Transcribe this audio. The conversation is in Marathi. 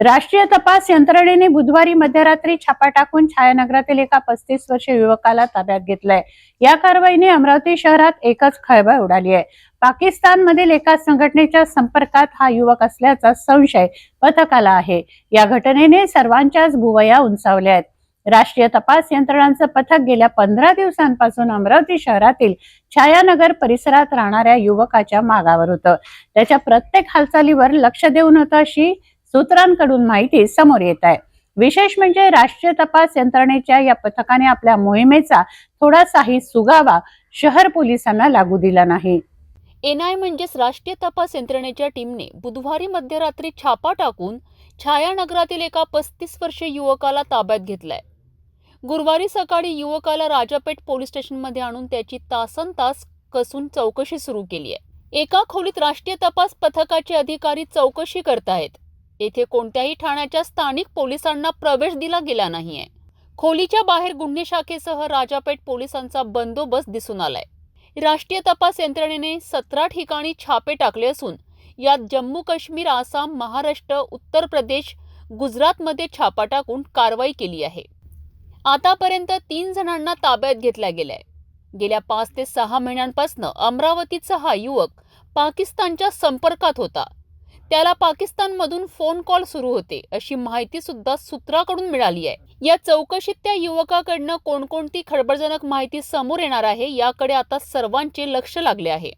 राष्ट्रीय तपास यंत्रणेने बुधवारी मध्यरात्री छापा टाकून छायानगरातील एका पस्तीस वर्षीय युवकाला ताब्यात घेतलंय. या कारवाईने अमरावती शहरात एकच खळबळ उडाली आहे. पाकिस्तानमधील एका संघटनेच्या संपर्कात हा युवक असल्याचा संशय पथकाला आहे. या घटनेने सर्वांच्याच भुवया उंचावल्या आहेत. राष्ट्रीय तपास यंत्रणांचं पथक गेल्या पंधरा दिवसांपासून अमरावती शहरातील छायानगर परिसरात राहणाऱ्या युवकाच्या मागावर होतं. त्याच्या प्रत्येक हालचालीवर लक्ष देऊन होतं अशी सूत्रांकडून माहिती समोर येत आहे. विशेष म्हणजे राष्ट्रीय तपास यंत्रणेच्या या पथकाने आपल्या मोहिमेचा थोडासाही सुगावा शहर पोलिसांना लागू दिला नाही. एनआय म्हणजेच राष्ट्रीय तपास यंत्रणेच्या टीमने बुधवारी मध्यरात्री छापा टाकून छायानगरातील एका पस्तीस वर्षीय युवकाला ताब्यात घेतलाय. गुरुवारी सकाळी युवकाला राजापेठ पोलीस स्टेशनमध्ये आणून त्याची तासन तास कसून चौकशी सुरू केली आहे एका खोलीत राष्ट्रीय तपास पथकाचे अधिकारी चौकशी करतायत. येथे कोणत्याही ठाण्याच्या स्थानिक पोलिसांना प्रवेश दिला गेला नाहीये. खोलीच्या बाहेर गुन्हे शाखेसह राजापेठ पोलिसांचा बंदोबस्त दिसून आलाय. राष्ट्रीय तपास यंत्रणेने सतरा ठिकाणी छापे टाकले असून यात जम्मू काश्मीर आसाम महाराष्ट्र उत्तर प्रदेश गुजरातमध्ये छापा टाकून कारवाई केली आहे. आतापर्यंत तीन जणांना ताब्यात घेतल्या गेलाय. गेल्या पाच ते सहा महिन्यांपासून अमरावतीचा हा युवक पाकिस्तानच्या संपर्कात होता. त्याला पाकिस्तानमधून फोन कॉल सुरू होते. अशी माहिती सुद्धा सूत्राकडून मिळाली आहे. या चौकशीत त्या युवकाकडनं कोणकोणती खळबळजनक माहिती समोर येणार आहे याकडे आता सर्वांचे लक्ष लागले आहे.